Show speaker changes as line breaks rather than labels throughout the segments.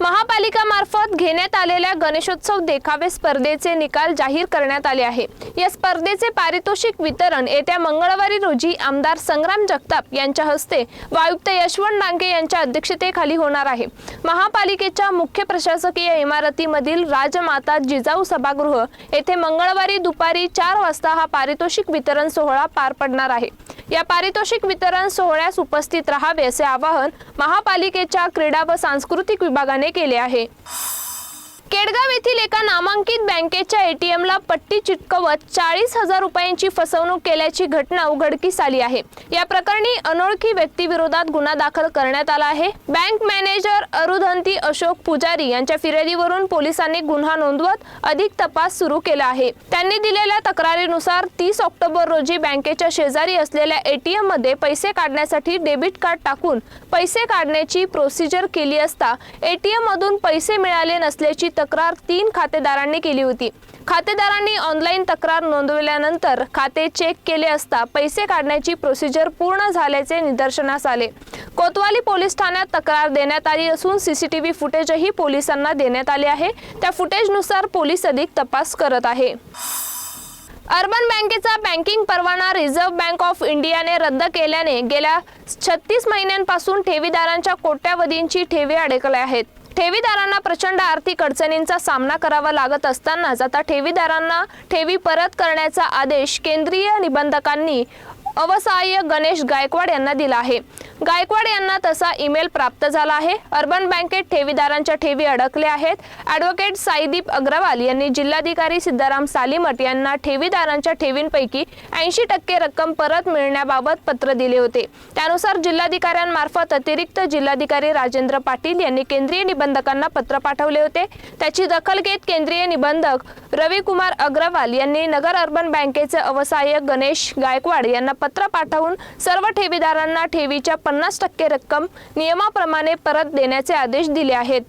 महापालिका मार्फत घेण्यात आलेल्या गणेशोत्सव देखावे स्पर्धेचे निकाल जाहीर करण्यात आले आहे. या स्पर्धेचे पारितोषिक वितरण येत्या मंगळवारी रोजी आमदार संग्राम जगताप यांच्या हस्ते व आयुक्त यशवंत डांगे यांच्या अध्यक्षतेखाली होणार आहे. महापालिकेच्या मुख्य प्रशासकीय इमारतीमधील राजमाता जिजाऊ सभागृह येथे मंगळवारी दुपारी चार वाजता हा पारितोषिक वितरण सोहळा पार पडणार आहे. या पारितोषिक वितरण सोहळ्यास उपस्थित राहावे असे आवाहन महापालिकेच्या क्रीडा व सांस्कृतिक विभागाने केले आहे. केडगाव येथील एका नामांकित बँकेच्या एटीएमला पट्टी चिटकवत चाळीस हजार रुपयांची फसवणूक केल्याची घटना उघडकीस आली आहे. या प्रकरणी अनोळखी व्यक्तीविरोधात गुन्हा दाखल करण्यात आला आहे. बँक मॅनेजर मधुधंती अशोक पुजारी यांच्या फिर्यादीवरून पोलिसांनी गुन्हा नोंदवत अधिक तपास सुरू केला आहे. त्यांनी दिलेल्या तक्रारीनुसार तीस ऑक्टोबर रोजी बँकेच्या शेजारी असलेल्या एटीएममध्ये पैसे काढण्यासाठी डेबिट कार्ड टाकून पैसे काढण्याची प्रोसिजर केली असता एटीएम मधून पैसे मिळाले नसल्याची तक्रार तीन खातेदारांनी केली होती. खातेदारांनी ऑनलाईन तक्रार नोंदवल्यानंतर खाते चेक केले असता पैसे काढण्याची प्रोसिजर पूर्ण झाल्याचे निदर्शनास आले. कोतवाली पोलीस ठाण्यात तक्रार देण्यात आली असून सीसीटीव्ही फुटेजही पोलिसांना देण्यात आले आहे. त्या फुटेजनुसार पोलीस अधिक तपास करत आहे. अर्बन बँकेचा बँकिंग परवाना रिझर्व्ह बँक ऑफ इंडियाने रद्द केल्याने गेल्या छत्तीस महिन्यांपासून ठेवीदारांच्या कोट्यावधींची ठेवी अडकल्या आहेत. ठेवीदारांना प्रचंड आर्थिक अडचणींचा सामना करावा लागत असतानाच आता ठेवीदारांना ठेवी परत करण्याचा आदेश केंद्रीय निबंधकांनी अवसाय गणेश गायकवाड यांना दिला आहे. गायकवाड यांना तसा ईमेल प्राप्त झाला आहे. अर्बन बँकेत ठेवीदारांच्या ठेवी अडकल्या आहेत. ॲडव्होकेट साईदीप अग्रवाल यांनी जिल्हाधिकारी सिद्धाराम सालीमठ यांना ठेवीदारांच्या ठेवींपैकी ऐंशी टक्के रक्कम परत मिळण्याबाबत पत्र दिले होते. त्यानुसार जिल्हाधिकाऱ्यांमार्फत अतिरिक्त जिल्हाधिकारी राजेंद्र पाटील यांनी केंद्रीय निबंधकांना पत्र पाठवले होते. त्याची दखल घेत केंद्रीय निबंधक रविकुमार अग्रवाल यांनी नगर अर्बन बँकेचे अवसायक गणेश गायकवाड यांना पत्र पाठवून सर्व ठेवीदारांना ठेवीच्या पन्नास टक्के रक्कम नियमाप्रमाणे परत देण्याचे आदेश दिले आहेत.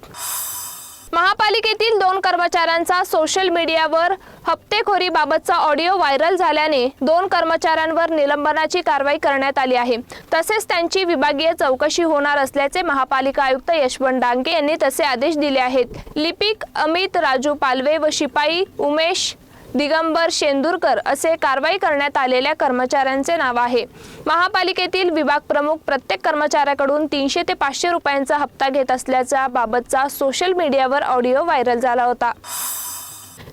महापालिकेतील दोन कर्मचाऱ्यांचा सोशल मीडियावर हप्तेखोरीबाबतचा ऑडिओ व्हायरल झाल्याने दोन कर्मचाऱ्यांवर निलंबनाची कारवाई करण्यात आली आहे. तसेच त्यांची विभागीय चौकशी होणार असल्याचे महापालिका आयुक्त यशवंत डांगे यांनी तसे आदेश दिले आहेत. लिपिक अमित राजू पालवे व शिपाई उमेश दिगंबर शेंदूरकर असे कारवाई करण्यात आलेल्या कर्मचाऱ्यांचे नाव आहे. महापालिकेतील विभाग प्रमुख प्रत्येक कर्मचाऱ्याकडून तीनशे ते पाचशे रुपयांचा हप्ता घेत असल्याचा बाबतचा सोशल मीडियावर ऑडिओ व्हायरल झाला होता.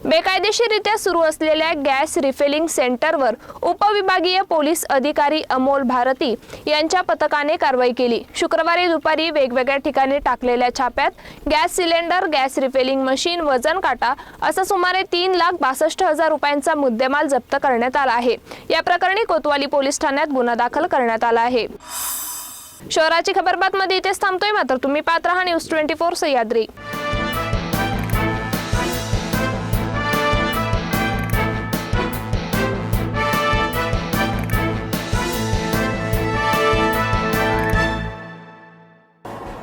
बेकायदेशीरित्या सुरू असलेल्या गॅस रिफिलिंग सेंटरवर उपविभागीय पोलीस अधिकारी अमोल भारती यांच्या पथकाने कारवाई केली. शुक्रवारी दुपारी वेगवेगळ्या ठिकाणी टाकलेल्या छाप्यात gas cylinder gas refilling machine वजन काटा असा सुमारे तीन लाख बासष्ट हजार रुपयांचा मुद्देमाल जप्त करण्यात आला आहे. या प्रकरणी कोतवाली पोलीस ठाण्यात गुन्हा दाखल करण्यात आला आहे. शहराची खबरबात मध्ये इथेच थांबतोय मात्र तुम्ही पात्र हा न्यूज ट्वेंटी फोर सह्याद्री.